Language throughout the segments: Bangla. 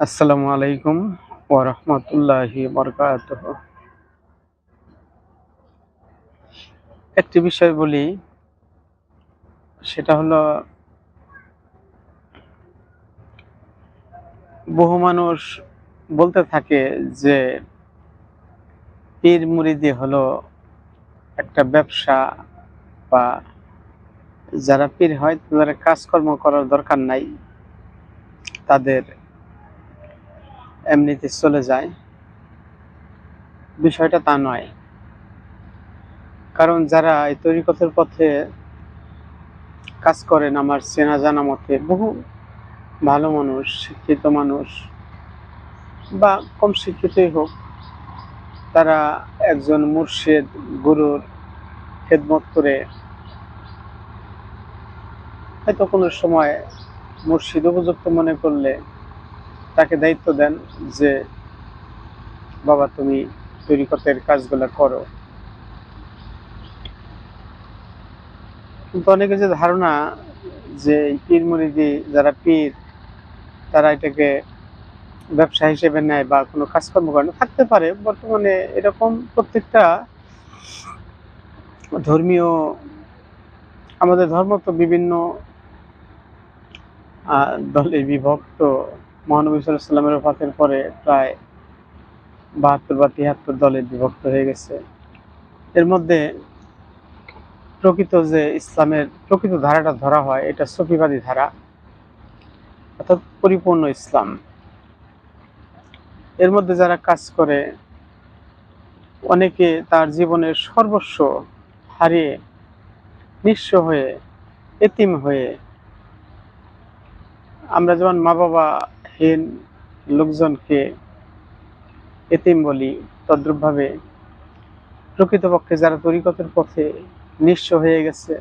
আসসালামু আলাইকুম ওয়া রাহমাতুল্লাহি বরকাত একটি বিষয় বলি, সেটা হলো বহু মানুষ বলতে থাকে যে পীর মুরিদি হলো একটা ব্যবসা বা যারা পীর হয় তাদের কাজকর্ম করার দরকার নাই, তাদের এমনিতে চলে যায়। বিষয়টা তা নয়। কারণ যারা এই তরিকতের পথে কাজ করেন, আমার চেনা জানা মতে, বহু ভালো মানুষ, শিক্ষিত মানুষ বা কম শিক্ষিতই হোক, তারা একজন মুর্শিদ, গুরুর খেদমত করে হয়তো কোনো সময় মুর্শিদ উপযুক্ত মনে করলে তাকে দায়িত্ব দেন যে, বাবা, তুমি তরিকতের কাজগুলো করো। কিন্তু অনেকে যে ধারণা যে পীর মুরিদি যারা পীর, তারা এটাকে ব্যবসা হিসেবে নেয় বা কোনো কাজকর্ম করে না, থাকতে পারে। বর্তমানে এরকম প্রত্যেকটা ধর্মীয়, আমাদের ধর্ম তো বিভিন্ন দলে বিভক্ত মহানবী সাল্লামের পাতের পরে প্রায় বাহাত্তর বা তিয়াত্তর দলে বিভক্ত হয়ে গেছে। এর মধ্যে প্রকৃত যে ইসলামের প্রকৃত ধারাটা ধরা হয়, এটা সফিবাদী ধারা, অর্থাৎ পরিপূর্ণ ইসলাম। এর মধ্যে যারা কাজ করে, অনেকে তার জীবনের সর্বস্ব হারিয়ে নিঃস্ব হয়ে, এতিম হয়ে, আমরা যেমন মা বাবা হীন লোকজনকে এতিম বলি তদ্রূপভাবে প্রকৃতপক্ষে যারা তরিকতের পথে নিঃস্ব হয়ে গেছে,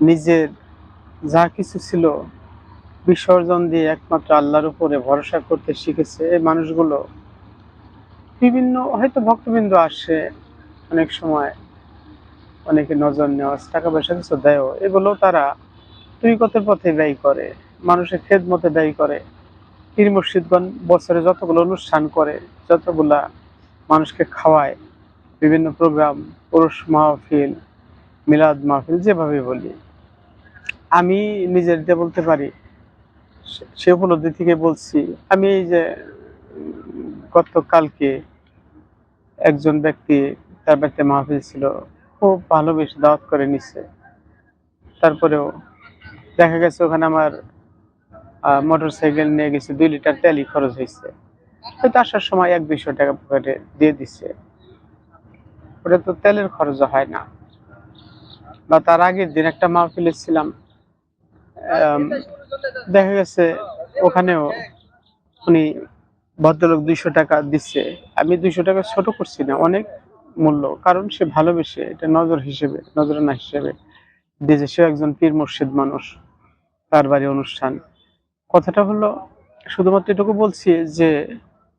নিজের যা কিছু ছিল বিসর্জন দিয়ে একমাত্র আল্লাহর উপরে ভরসা করতে শিখেছে এই মানুষগুলো। বিভিন্ন, হয়তো ভক্তবৃন্দ আসে অনেক সময়, অনেকে নজর নেওয়া, টাকা পয়সা কিছু দেয় এগুলো তারা তরিকতের পথে ব্যয় করে। মানুষের খেদমতে ব্যয় করে। পীর মুর্শিদগণ বছরে যতগুলো অনুষ্ঠান করে, যতগুলা মানুষকে খাওয়ায়, বিভিন্ন প্রোগ্রাম পুরুষ মাহফিল, মিলাদ মাহফিল, যেভাবে বলি। আমি নিজের দিয়ে বলতে পারি, সে- উপলব্ধি থেকে বলছি, আমি এই যে, গতকালকে একজন ব্যক্তি তার বাড়িতে মাহফিল ছিল, খুব ভালোবেসে দাওয়াত করে নিচ্ছে তারপরেও দেখা গেছে ওখানে আমার মোটর সাইকেল নিয়ে গেছে, দুই লিটার তেলই খরচ হয়েছে। হয়তো আসার সময় এক দুইশো টাকা পকেটে দিয়ে দিচ্ছে ওটা তো তেলের খরচ হয় না। বা তার আগের দিন একটা মাহফিলে ছিলাম দেখা গেছে ওখানেও উনি ভদ্রলোক দুইশো টাকা দিচ্ছে আমি দুইশো টাকা ছোট করছি না, অনেক মূল্য, কারণ সে ভালোবেসে এটা নজর হিসেবে, নজরানা হিসেবে দিয়েছে। সে একজন পীর মুর্শিদ মানুষ, তার বাড়ি অনুষ্ঠান। কথাটা হলো, শুধুমাত্র এটুকু বলছি যে,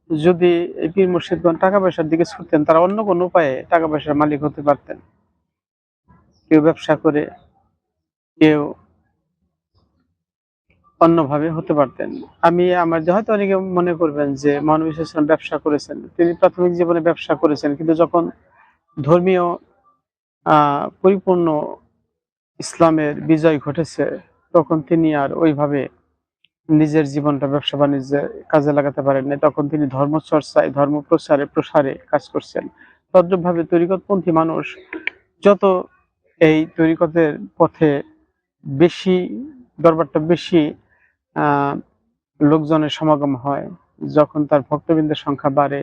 যদি এই পীর মুর্শিদগণ টাকা পয়সার দিকে ছুটতেন, তারা অন্য কোনো উপায়ে টাকা পয়সার মালিক হতে পারতেন। কেউ ব্যবসা করে, কেউ অন্যভাবে হতে পারতেন। আমি, আমার হয়তো অনেকে মনে করবেন যে মানব ব্যবসা করেছেন। তিনি প্রাথমিক জীবনে ব্যবসা করেছেন, কিন্তু যখন ধর্মীয় পরিপূর্ণ ইসলামের বিজয় ঘটেছে, তখন তিনি আর ওইভাবে নিজের জীবনটা ব্যবসা বাণিজ্যে কাজে লাগাতে পারেন না তখন তিনি ধর্ম চর্চায় ধর্ম প্রচারে প্রসারে কাজ করছেন। তদ্রুপভাবে তরিকতপন্থী মানুষ যত এই তরিকতের পথে বেশি, দরবারটা বেশি লোকজনের সমাগম হয়, যখন তার ভক্তবৃন্দের সংখ্যা বাড়ে,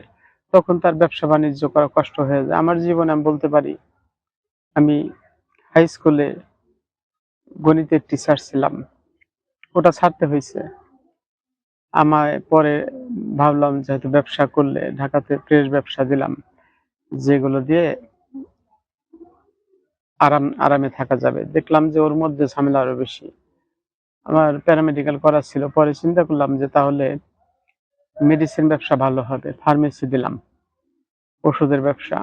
তখন তার ব্যবসা বাণিজ্য করা কষ্ট হয়ে যায়। আমার জীবনে আমি বলতে পারি, আমি হাই স্কুলে গণিতের টিচার ছিলাম। ওটা ছাড়তে হয়েছে। আমায় পরে ভাবলাম যেহেতু ব্যবসা করলে ঢাকাতে প্রেস ব্যবসা দিলাম, যেগুলো দিয়ে আরাম, আরামে থাকা যাবে। দেখলাম যে ওর মধ্যে ঝামেলা আরও বেশি। আমার প্যারামেডিক্যাল করা ছিল, পরে চিন্তা করলাম যে তাহলে মেডিসিন ব্যবসা ভালো হবে ফার্মেসি দিলাম, ওষুধের ব্যবসা।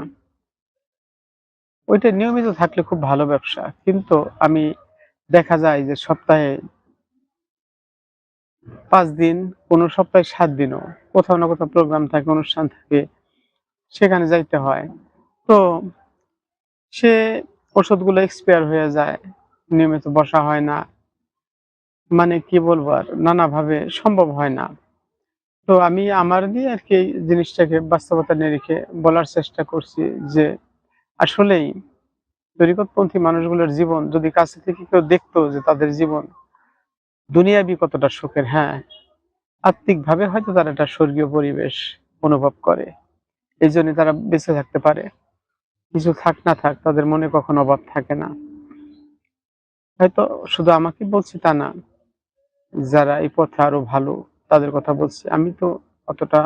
ওইটা নিয়মিত থাকলে খুব ভালো ব্যবসা, কিন্তু আমি দেখা যায় যে সপ্তাহে পাঁচ দিন কোনো সপ্তাহে সাত দিনও। কোথাও না কোথাও প্রোগ্রাম থাকে, অনুষ্ঠান থাকে, সেখানে যাইতে হয়। তো সে ওষুধগুলো এক্সপায়ার হয়ে যায়, নিয়মিত বসা হয় না। মানে কি বলব আর, নানাভাবে সম্ভব হয় না। তো আমি আমার দিয়ে আর কি জিনিসটাকে বাস্তবতা নিরিখে বলার চেষ্টা করছি যে আসলেই তরিকতপন্থী মানুষগুলোর জীবন যদি কাছে থেকে কেউ দেখতো যে তাদের জীবন দুনিয়াবি কতটা সুখের হ্যাঁ। আত্মিক ভাবে হয়তো তারা একটা স্বর্গীয় পরিবেশ অনুভব করে। এই জন্য তারা বেঁচে থাকতে পারে। কিছু থাক না থাক, তাদের মনে কখনো অভাব থাকে না। হয়তো শুধু আমাকে বলছি তা না, যারা এই পথে আরও ভালো তাদের কথা বলছি। আমি তো অতটা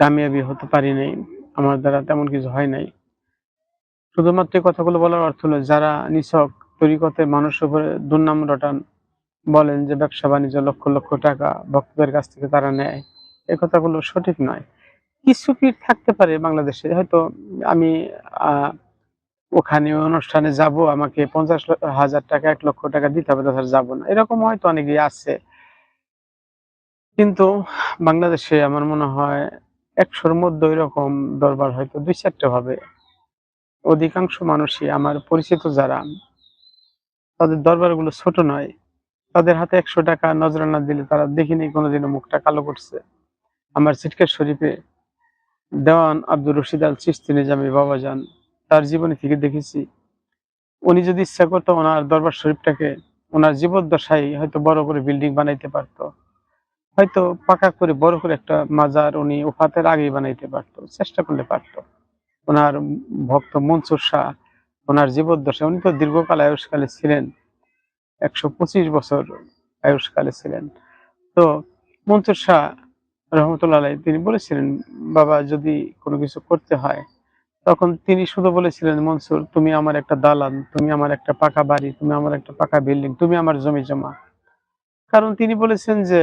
কামিয়াবি হতে পারি নাই, আমার দ্বারা তেমন কিছু হয় নাই। শুধুমাত্র কথাগুলো বলার অর্থ হলো, যারা নিছক তরিকতে মানুষের উপরে দুর্নাম রটান বলেন যে ব্যবসা বাণিজ্য লক্ষ লক্ষ টাকা ভক্তদের কাছ থেকে তারা নেয়। এই কথাগুলো সঠিক নয়। কিছু পীর থাকতে পারে বাংলাদেশে। হয়তো আমি ওখানে অনুষ্ঠানে যাব, আমাকে পঞ্চাশ হাজার টাকা, এক লক্ষ টাকা দিতে হবে, তাছাড়া যাব না। এরকম হয়তো অনেকেই আছে। কিন্তু বাংলাদেশে আমার মনে হয় একশোর মধ্যে এরকম দরবার হয়তো দুই চারটে হবে। অধিকাংশ মানুষই, আমার পরিচিত যারা, তাদের দরবারগুলো ছোট নয়। তাদের হাতে একশো টাকা নজরানা দিলে তারা দেখিনি, কোনোদিনও মুখটা কালো করছে। আমার সিটকের শরীফে দেওয়ান আব্দুর রশিদ আল চিস্তি নিজামী বাবাজান তার জীবনী থেকে দেখেছি। উনি যদি ইচ্ছা করতো ওনার দরবার শরীফটাকে, ওনার জীবদ্দশায় হয়তো বড় করে বিল্ডিং বানাইতে পারতো। হয়তো পাকা করে, বড় করে একটা মাজার উনি ওফাতের আগেই বানাইতে পারতো, চেষ্টা করলে পারতো। ওনার ভক্ত মনসুর শাহ, ওনার জীবদ্দশায়, উনি তো দীর্ঘকাল আয়ুষ্কালে ছিলেন। একশো পঁচিশ বছর আয়ুষ্কালে ছিলেন। তো মনসুর শাহ রহমতুল্লাহ তিনি বলেছিলেন, বাবা, যদি কোনো কিছু করতে হয়, তখন তিনি শুধু বলেছিলেন, মনসুর, তুমি আমার একটা দালান, তুমি আমার একটা পাকা বাড়ি, তুমি আমার একটা পাকা বিল্ডিং, তুমি আমার জমি জমা। কারণ তিনি বলেছেন যে,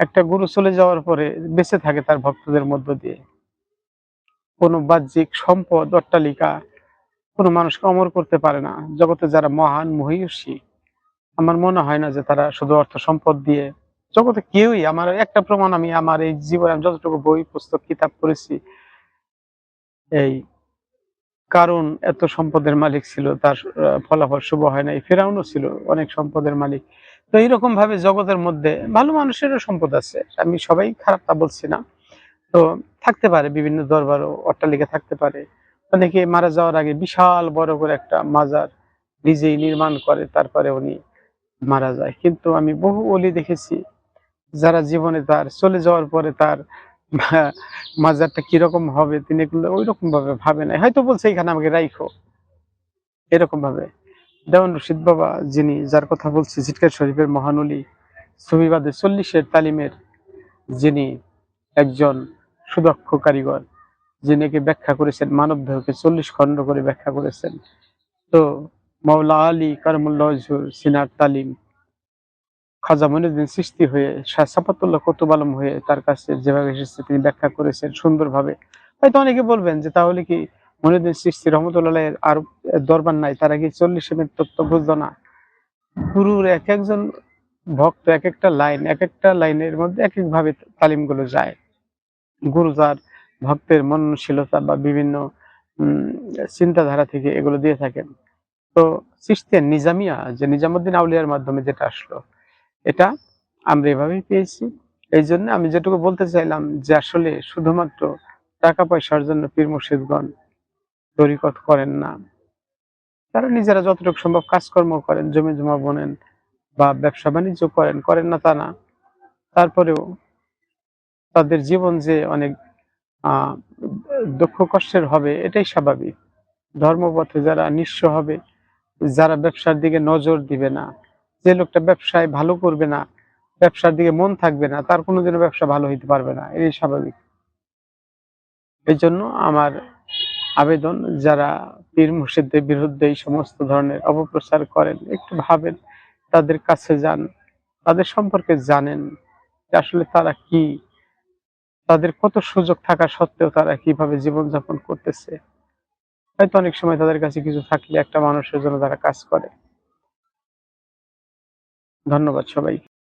একটা গুরু চলে যাওয়ার পরে বেঁচে থাকে তার ভক্তদের মধ্য দিয়ে। কোনো বাহ্যিক সম্পদ, অট্টালিকা কোনো মানুষকে অমর করতে পারে না। জগতে যারা মহান মহিষী আমার মনে হয় না যে তারা শুধু অর্থ সম্পদ দিয়ে জগতে কেউই আমার একটা প্রমাণ আমি আমার এই জীবনে আমি যতটুকু বই, পুস্তক, কিতাব পড়েছি, এই কারণ এত সম্পদের মালিক ছিল, তার ফলাফল শুভ হয় নাই, ফেরাউনও ছিল অনেক সম্পদের মালিক। তো এইরকম ভাবে জগতের মধ্যে ভালো মানুষেরও সম্পদ আছে, আমি সবাই খারাপ তা বলছি না। তো থাকতে পারে, বিভিন্ন দরবার ও অট্টালিকা থাকতে পারে। অনেকে মারা যাওয়ার আগে বিশাল বড় করে একটা মাজার নিজেই নির্মাণ করে, তারপরে উনি মারা যায়। কিন্তু আমি বহু অলি দেখেছি, যারা জীবনে তার, চলে যাওয়ার পরে তার মাজারটা কীরকম হবে তিনি এগুলো ওই রকম ভাবে ভাবে নাই। হয়তো বলছে এখানে আমাকে রাইখো। এরকম ভাবে দেওয়ান রশিদ বাবা, যিনি যার কথা বলছি জিটকার শরীফের মহানলী সুবিবাদে চল্লিশের তালিমের যিনি একজন সুদক্ষ কারিগর, যিনি ব্যাখ্যা করেছেন মানব দেহকে চল্লিশ খণ্ড করে ব্যাখ্যা করেছেন। তো মাওলা আলী কারমুল্লাহ সিনার তালিম খাজা মনিউদ্দিন সৃষ্টি হয়ে শাহ সাফাতুল্লাহ কুতুব আলম হয়ে তার কাছে যেভাবে এসেছে তিনি ব্যাখ্যা করেছেন সুন্দরভাবে। হয়তো অনেকে বলবেন যে তাহলে কি মনিউদ্দিন সৃষ্টি রহমতুল্লাহ আর দরবার নাই? তারা কি চল্লিশ মিনিট তত্ত্ব বুঝতো না। গুরুর এক একজন ভক্ত এক একটা লাইন, এক একটা লাইনের মধ্যে এক একভাবে তালিমগুলো যায়। গুরু যার ভক্তের মননশীলতা বা বিভিন্ন চিন্তাধারা থেকে এগুলো দিয়ে থাকেন। তো সৃষ্টির নিজামিয়া, যে নিজামুদ্দিন আউলিয়ার মাধ্যমে যেটা আসলো, এটা আমরা এভাবেই পেয়েছি। এই জন্য আমি যেটুকু বলতে চাইলাম যে আসলে শুধুমাত্র টাকা পয়সার জন্য পীর মুর্শিদগণ তরিকত করেন না, তারা নিজেরা যতটুকু সম্ভব কাজকর্ম করেন, জমি জমা বোনেন বা ব্যবসা বাণিজ্য করেন করেন না তা না। তারপরেও তাদের জীবন যে অনেক দুঃখ কষ্টের হবে, এটাই স্বাভাবিক। ধর্মপথে যারা নিঃস্ব হবে যারা ব্যবসার দিকে নজর দিবে না, যে লোকটা ব্যবসায় ভালো করবে না, ব্যবসার দিকে মন থাকবে না, তার কোনোদিনও ব্যবসা ভালো হইতে পারবে না, এটাই স্বাভাবিক। এই জন্য আমার আবেদন, যারা পীর মুর্শিদদের বিরুদ্ধে এই সমস্ত ধরনের অপপ্রচার করেন, একটু ভাবেন, তাদের কাছে যান, তাদের সম্পর্কে জানেন আসলে তারা কি, তাদের কত সুযোগ থাকা সত্ত্বেও তারা কীভাবে জীবনযাপন করতেছে। হয়তো অনেক সময় তাদের কাছে কিছু থাকলে একটা মানুষের জন্য তারা কাজ করে। ধন্যবাদ সবাই